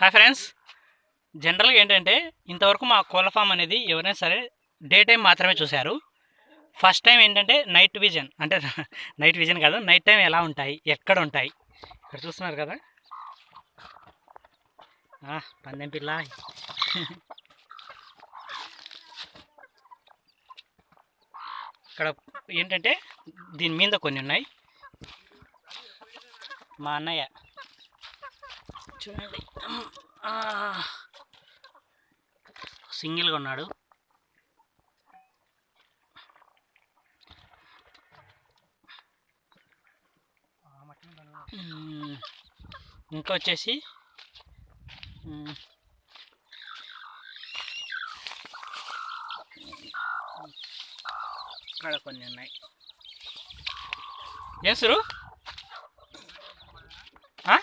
Hi friends. జనరల్గా ఏంటంటే ఇంతవరకు మా కోళ్ళ ఫామ్ అనేది ఎవరైనా సరే డే టైం మాత్రమే చూశారు. ఫస్ట్ టైం ఏంటంటే నైట్ విజన్ అంటే నైట్ విజన్ కాదు నైట్ టైం ఎలా ఉంటాయి ఎక్కడ ఉంటాయి. ఇక్కడ చూస్తున్నారు కదా. పందెం పిల్ల. ఇక్కడ ఏంటంటే దీని మీద కొన్ని ఉన్నాయి. మా అన్నయ్య. చూడండి సింగిల్గా ఉన్నాడు. ఇంకా వచ్చేసి ఇక్కడ కొన్ని ఉన్నాయి. ఏం సురు ఆ?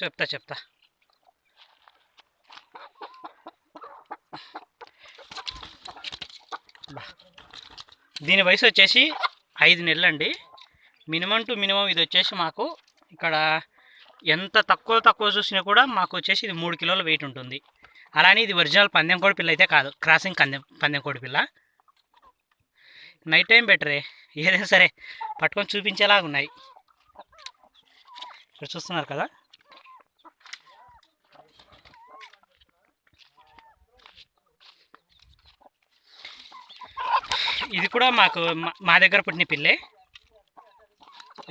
చెప్తా చెప్తా. బా. దీని వయసు వచ్చేసి ఐదు నెలలండి. మినిమం టు మినిమం ఇది వచ్చేసి మాకు ఇక్కడ ఎంత తక్కువ తక్కువ చూసినా కూడా మాకు వచ్చేసి ఇది మూడు కిలోల వెయిట్ ఉంటుంది. అలానే ఇది ఒరిజినల్ పందెం కోడి పిల్ల అయితే కాదు. క్రాసింగ్ పందెం పందెం కోడి పిల్ల నైట్ టైం బెటరే ఏదైనా సరే పట్టుకొని చూపించేలాగా ఉన్నాయి. ఇక్కడ చూస్తున్నారు కదా? ఇది కూడా మాకు మా- మా దగ్గర పుట్టిన పిల్లే.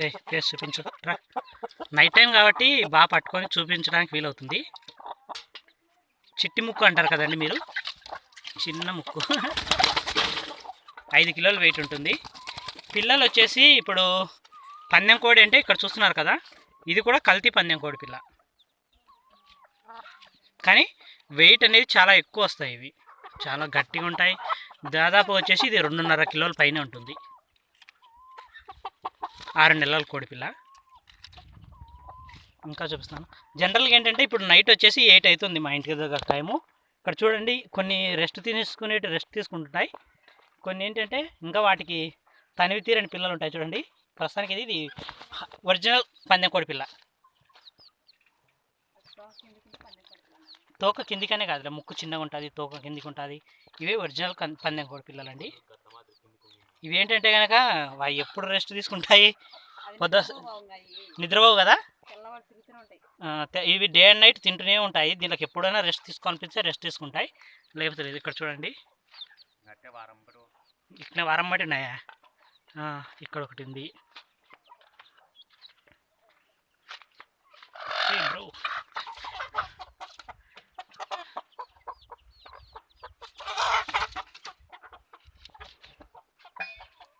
ఏ ఫేస్ చూపించు నైట్ టైం కాబట్టి బాగా పట్టుకొని చూపించడానికి వీలవుతుంది. చిట్టి ముక్కు అంటారు కదండి మీరు? చిన్న ముక్కు. ఐదు కిలోలు వెయిట్ ఉంటుంది. పిల్లలు వచ్చేసి ఇప్పుడు పందెం కోడి అంటే ఇక్కడ చూస్తున్నారు కదా? ఇది కూడా కల్తీ పందెం కోడి పిల్ల. కానీ వెయిట్ అనేది చాలా ఎక్కువ వస్తాయి ఇవి. చాలా గట్టిగా ఉంటాయి. దాదాపు వచ్చేసి ఇది రెండున్నర కిలోల పైన ఉంటుంది. ఆరు నెలల కోడిపిల్ల ఇంకా చూపిస్తాను. జనరల్గా ఏంటంటే ఇప్పుడు నైట్ వచ్చేసి ఎయిట్ అవుతుంది మా ఇంటి దగ్గర టైము ఇక్కడ చూడండి కొన్ని రెస్ట్ తీసుకునే రెస్ట్ తీసుకుంటుంటాయి. కొన్ని ఏంటంటే ఇంకా వాటికి తనివి తీరని పిల్లలు ఉంటాయి చూడండి. ప్రస్తుతానికి ఇది ఇది ఒరిజినల్ పందెం కోడి పిల్ల. తోక కిందికనే కాదులే ముక్కు చిన్నగా ఉంటుంది తోక కిందికి ఉంటుంది ఇవే ఒరిజినల్ పందెం కోడి పిల్లలండి. ఇవి ఏంటంటే కనుక అవి ఎప్పుడు రెస్ట్ తీసుకుంటాయి? పొద్దు నిద్రపోవు కదా? ఇవి డే అండ్ నైట్ తింటూనే ఉంటాయి. దీనికి ఎప్పుడైనా రెస్ట్ తీసుకోనిపిస్తే రెస్ట్ తీసుకుంటాయి. లేకపోతే లేదు ఇక్కడ చూడండి. ఇక్కడ వారం బట్టి ఉన్నాయా? ఆ, ఇక్కడ ఒకటి ఉంది.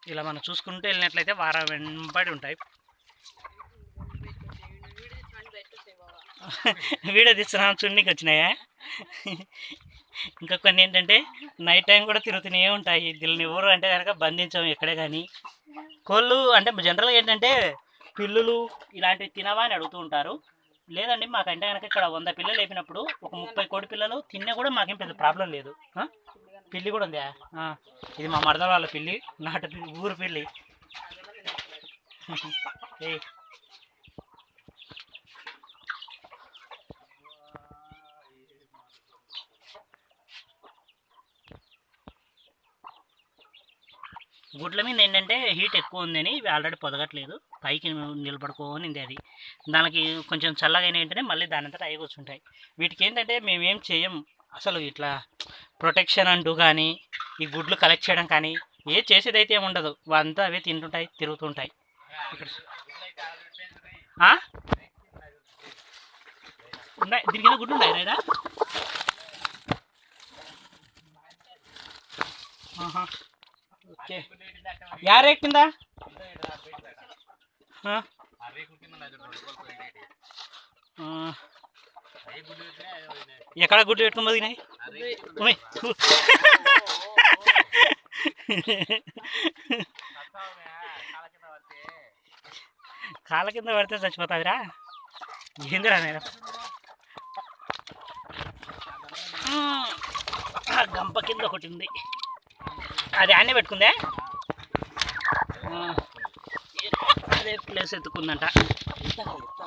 ఇలా మనం చూసుకుంటూ వెళ్ళినట్లయితే వారం వెంబడి ఉంటాయి. వీడియో తీస్తున్నాం చున్నీకి వచ్చినాయా? ఇంకా కొన్ని ఏంటంటే నైట్ టైం కూడా తిరుగుతూనే ఉంటాయి. దీనిని ఎవరు అంటే కనుక బంధించాము ఎక్కడే కానీ. కోళ్ళు అంటే జనరల్గా ఏంటంటే పిల్లులు ఇలాంటివి తినవా అని అడుగుతూ ఉంటారు. లేదండి మాకంటే కనుక ఇక్కడ వంద పిల్లలు లేపినప్పుడు ఒక ముప్పై కోడి పిల్లలు తిన్నా కూడా మాకేం పెద్ద ప్రాబ్లం లేదు. పిల్లి కూడా ఉందా? ఇది మా మరదల వాళ్ళ పిల్లి నాట పిల్లి ఊరు పిల్లి గుడ్ల మీద ఏంటంటే హీట్ ఎక్కువ ఉందని ఇవి ఆల్రెడీ పొదగట్లేదు. పైకి నిలబడుకోని ఉంది అది. దానికి కొంచెం చల్లగా ఏంటంటే వెంటనే మళ్ళీ దాని అంతటా అవి కూర్చుంటాయి వీటికి ఏంటంటే మేమేం చేయం. అసలు ఇట్లా ప్రొటెక్షన్ అంటూ కానీ ఈ గుడ్లు కలెక్ట్ చేయడం కానీ ఏ చేసేది అయితే ఉండదు. అంతా అవే తింటుంటాయి తిరుగుతుంటాయి. ఉన్నాయి. దీనికి గుడ్లు ఉన్నాయి రైడా ఆహా. ఓకే. కింద? ఆ? ఎక్కడ గుడ్డు పెట్టుకుని బతికినాయి? కాళ్ళ కింద పడితే చచ్చిపోతుందిరా. ఏందిరా నేను గంప కింద ఒకటి ఉంది. అది ఆనే పెట్టుకుందే? అదే ప్లేస్ ఎత్తుకుందంట.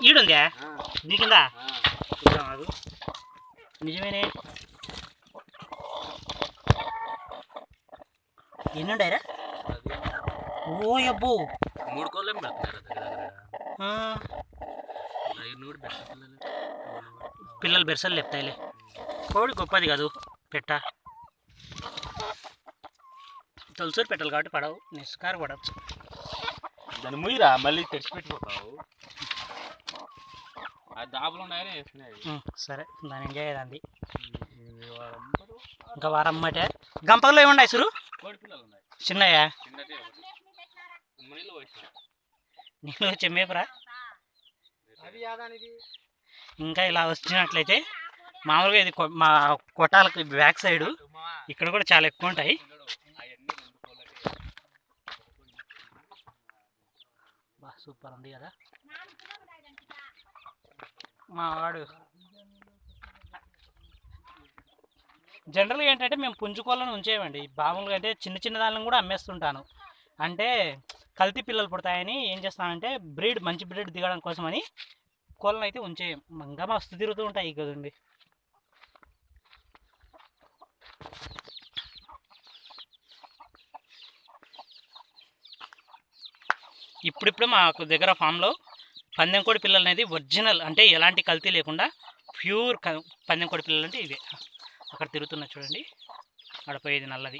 ఈడుందా? కింద? చూద్దాం ఆగు నిజమేనే ఎన్ని ఉండాయిరా ఓ అబ్బో మూడు కోళ్ళేం బెస్ట్ పిల్లలు. బెరసలు లేపుతాయిలే. కోడి గొప్పది కాదు పెట్ట. తొలసూరు పెట్టాలి కాబట్టి పడవు నిస్కార పడవచ్చు. దాన్ని ముయ్యరా మళ్ళీ తెచ్చిపెట్టుకోతావు ఆ దాపులు ఉన్నాయని వేసుకునేది ఉం, సరే దాని ఎంజాయ్ ఇంకా వారం అమ్మటే గంపలో ఏముండాయి సురు చిన్నయ్యా నీళ్ళు వచ్చే మేపురా ఇంకా ఇలా వచ్చినట్లయితే మామూలుగా ఇది మా కొట్టాలకు బ్యాక్ సైడ్ ఇక్కడ కూడా చాలా ఎక్కువ ఉంటాయి. సూపర్ ఉంది కదా. మా వాడు జనరల్గా ఏంటంటే మేము పుంజుకోళ్ళను ఉంచేయమండి. మామూలుగా అంటే చిన్న చిన్న దానిని కూడా అమ్మేస్తుంటాను. అంటే కల్తీ పిల్లలు పుడతాయని ఏం చేస్తానంటే బ్రీడ్ మంచి బ్రీడ్ దిగడం కోసమని కోళ్ళను అయితే ఉంచేయం. ఇంకా మస్తు తిరుగుతూ ఉంటాయి కదండి ఇప్పుడిప్పుడు మాకు దగ్గర ఫామ్లో పందెం కోడి పిల్లలు అనేది ఒరిజినల్ అంటే ఎలాంటి కల్తీ లేకుండా ప్యూర్ క- పందెం కోడి పిల్లలు అంటే ఇవే. అక్కడ తిరుగుతున్నా చూడండి. అక్కడ పోయేది నల్లది.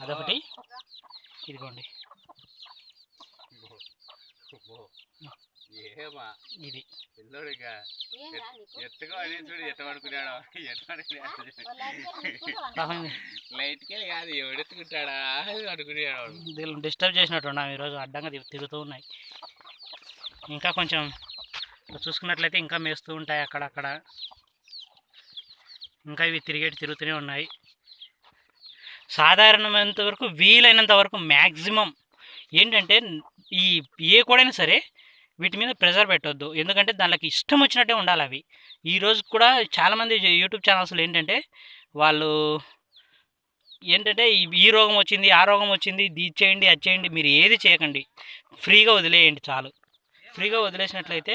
అదొకటి. ఇదిగోండి. ఏమా? ఇది. డిస్టర్బ్ చేసినట్టు ఉన్నాం ఈరోజు. అడ్డంగా తిరుగుతూ ఉన్నాయి. ఇంకా కొంచెం చూసుకున్నట్లయితే ఇంకా మేస్తూ ఉంటాయి అక్కడక్కడ. ఇంకా ఇవి తిరిగేటి తిరుగుతూనే ఉన్నాయి. సాధారణమైనంత వరకు వీలైనంత వరకు మ్యాక్సిమం ఏంటంటే ఈ ఏ కూడైనా సరే వీటి మీద ప్రెజర్ పెట్టొద్దు. ఎందుకంటే దానికి ఇష్టం వచ్చినట్టే ఉండాలి అవి. ఈరోజు కూడా చాలామంది యూట్యూబ్ ఛానల్స్లో ఏంటంటే వాళ్ళు ఏంటంటే ఈ రోగం వచ్చింది ఆ రోగం వచ్చింది ఇది చేయండి అది చేయండి మీరు ఏది చేయకండి. ఫ్రీగా వదిలేయండి చాలు. ఫ్రీగా వదిలేసినట్లయితే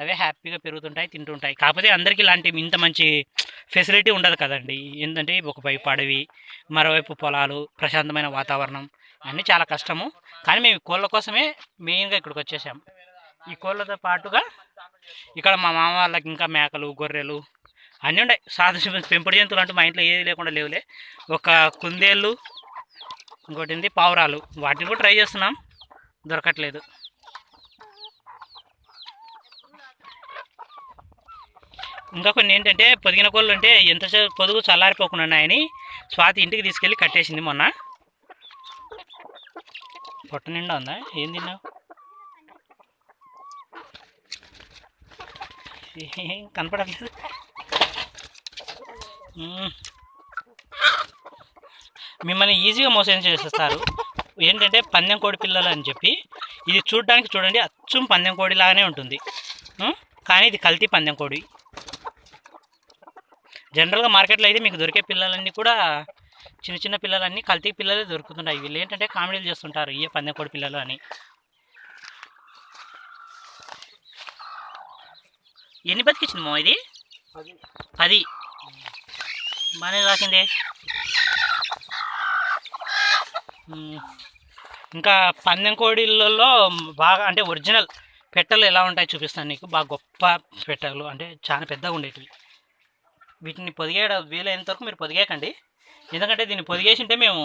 అవే హ్యాపీగా పెరుగుతుంటాయి తింటుంటాయి. కాకపోతే అందరికీ ఇలాంటి ఇంత మంచి ఫెసిలిటీ ఉండదు కదండి. ఏంటంటే ఒకవైపు అడవి మరోవైపు పొలాలు ప్రశాంతమైన వాతావరణం అన్నీ చాలా కష్టము. కానీ మేము కోళ్ళ కోసమే మెయిన్గా ఇక్కడికి వచ్చేసాం. ఈ కోళ్ళతో పాటుగా ఇక్కడ మా మామ వాళ్ళకి ఇంకా మేకలు గొర్రెలు అన్నీ ఉన్నాయి. సాధారణ పెంపుడు జంతువులు అంటూ మా ఇంట్లో ఏది లేకుండా లేవులే. ఒక కుందేళ్ళు ఇంకోటింది పావురాలు. వాటిని కూడా ట్రై చేస్తున్నాం. దొరకట్లేదు. ఇంకా కొన్ని ఏంటంటే పొదిగిన కోళ్ళు అంటే ఎంతసేపు పొదుగు చల్లారిపోకుండా ఉన్నాయని స్వాతి ఇంటికి తీసుకెళ్ళి కట్టేసింది మొన్న. పొట్ట నిండా ఉందా? ఏం తిన్నావు? ఏం కనపడట్లేదు. మిమ్మల్ని ఈజీగా మోసం చేసేస్తారు. ఏంటంటే పందెం కోడి పిల్లలు అని చెప్పి. ఇది చూడడానికి చూడండి అచ్చం పందెం కోడి లాగానే ఉంటుంది. కానీ ఇది కల్తీ పందెం కోడి. జనరల్గా మార్కెట్లో అయితే మీకు దొరికే పిల్లలన్నీ కూడా చిన్న చిన్న పిల్లలన్నీ కల్తీ పిల్లలే దొరుకుతుంటాయి వీళ్ళు ఏంటంటే కామెడీలు చేస్తుంటారు. ఏ పందెం కోడి పిల్లలు అని. ఎన్ని బతికిచ్చింది మో ఇది? పది. బాగానే రాసిందే. ఇంకా పందెం కోడిలలో బాగా అంటే ఒరిజినల్ పెట్టెలు ఎలా ఉంటాయి చూపిస్తాను నీకు. బాగా గొప్ప పెట్టెలు. అంటే చాలా పెద్దగా ఉండేటివి. వీటిని పొదిగేయడ వీలైనంత వరకు మీరు పొదిగేయకండి. ఎందుకంటే దీన్ని పొదిగేసి ఉంటే మేము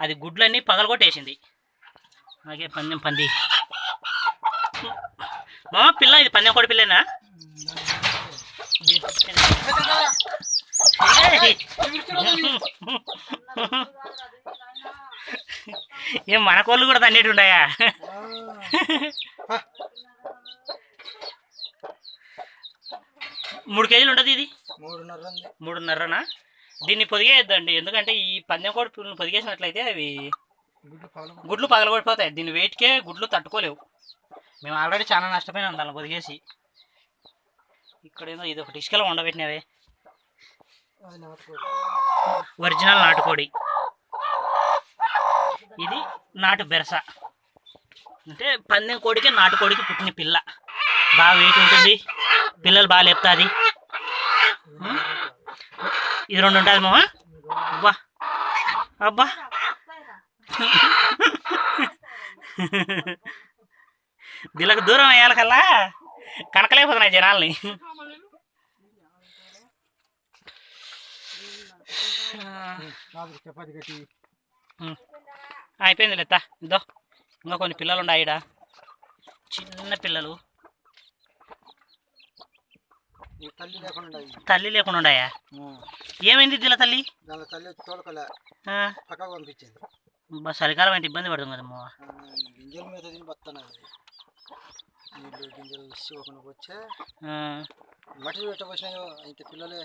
అది గుడ్లన్నీ పగలగొట్టేసింది. అలాగే పందెం పంది. మా పిల్ల ఇది పందెం కోడి పిల్లేనా! ఏం మన కోళ్ళు కూడా తన్నేటి ఉన్నాయా? మూడు కేజీలు ఉంటుంది ఇది? మూడున్నరనా? దీన్ని పొదిగేయద్దండి. ఎందుకంటే ఈ పందెం కోడి పొదిగేసినట్లయితే అవి గుడ్లు పగల గుడ్లు పగలగొడిపోతాయి. దీని వెయిట్కే గుడ్లు తట్టుకోలేవు. మేము ఆల్రెడీ చాలా నష్టపోయినాం దాన్ని పొదిగేసి. ఇక్కడ ఏదో ఇది ఒకటి ఇసుకలో ఉండబెట్టినవే ఒరిజినల్ నాటుకోడి. ఇది నాటు బెరస. అంటే పందెం కోడికి నాటు కోడికి పుట్టిన పిల్ల. బాగా వెయిట్ ఉంటుంది. పిల్లలు బాగా లేపుతుంది. ఇది రెండు ఉంటుంది మామ. అబ్బా. అబ్బా. దీనికి దూరం అయ్యాలకల్లా కనకలేకపోతున్నాయి జనాల్ని. అయిపోయింది లేత ఇదో. ఇంకా కొన్ని పిల్లలు ఉన్నాయి ఈడ చిన్న పిల్లలు. తల్లి లేకుండా ఉన్నాయా. ఏమైంది దిల తల్లి? తల్లి తోలకలే. పక్కకు పంపించింది. చలికాలం అంటే ఇబ్బంది పడుతుంది కదమ్మా. గింజల మీద నీళ్ళు గింజలు వచ్చే మట్టి పెట్టబోసినాయో ఇంత పిల్లలే?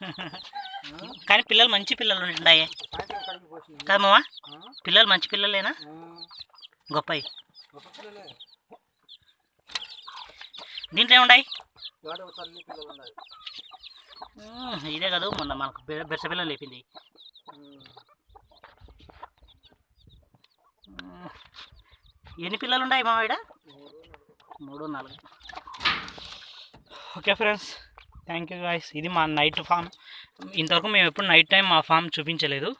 కానీ పిల్లలు మంచి పిల్లలు పోసినాయి కదమ్మా? పిల్లలు మంచి పిల్లలేనా? గొప్పవి. గొప్ప పిల్లలే. దీంట్లో ఉమ్, ఇదే కదా మొన్న మనకు బెరస పిల్లలు లేపింది. ఎన్ని పిల్లలు ఉన్నాయి మా ఈడ? మూడు నాలుగు. Okay friends thank you guys. ఇది మా నైట్ ఫామ్. ఇంతవరకు మేము ఎప్పుడు నైట్ టైం మా ఫామ్ చూపించలేదు.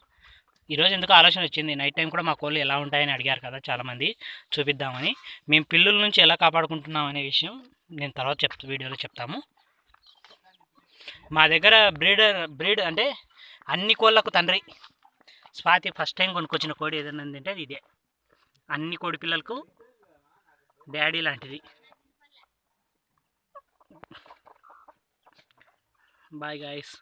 ఈరోజు ఎందుకు ఆలోచన వచ్చింది నైట్ టైం కూడా మా కోళ్ళు ఎలా ఉంటాయని అడిగారు కదా చాలామంది. చూపిద్దామని. మేము పిల్లుల నుంచి ఎలా కాపాడుకుంటున్నాం అనే విషయం నేను తర్వాత చెప్తా వీడియోలో చెప్తాము. మా దగ్గర బ్రీడర్ బ్రీడ్ అంటే అన్ని కోళ్ళకు తండ్రి. స్వాతి ఫస్ట్ టైం కొనుక్కొచ్చిన కోడి ఏదైనా అంటే ఇదే. అన్ని కోడి పిల్లలకు డాడీ లాంటిది. Bye guys.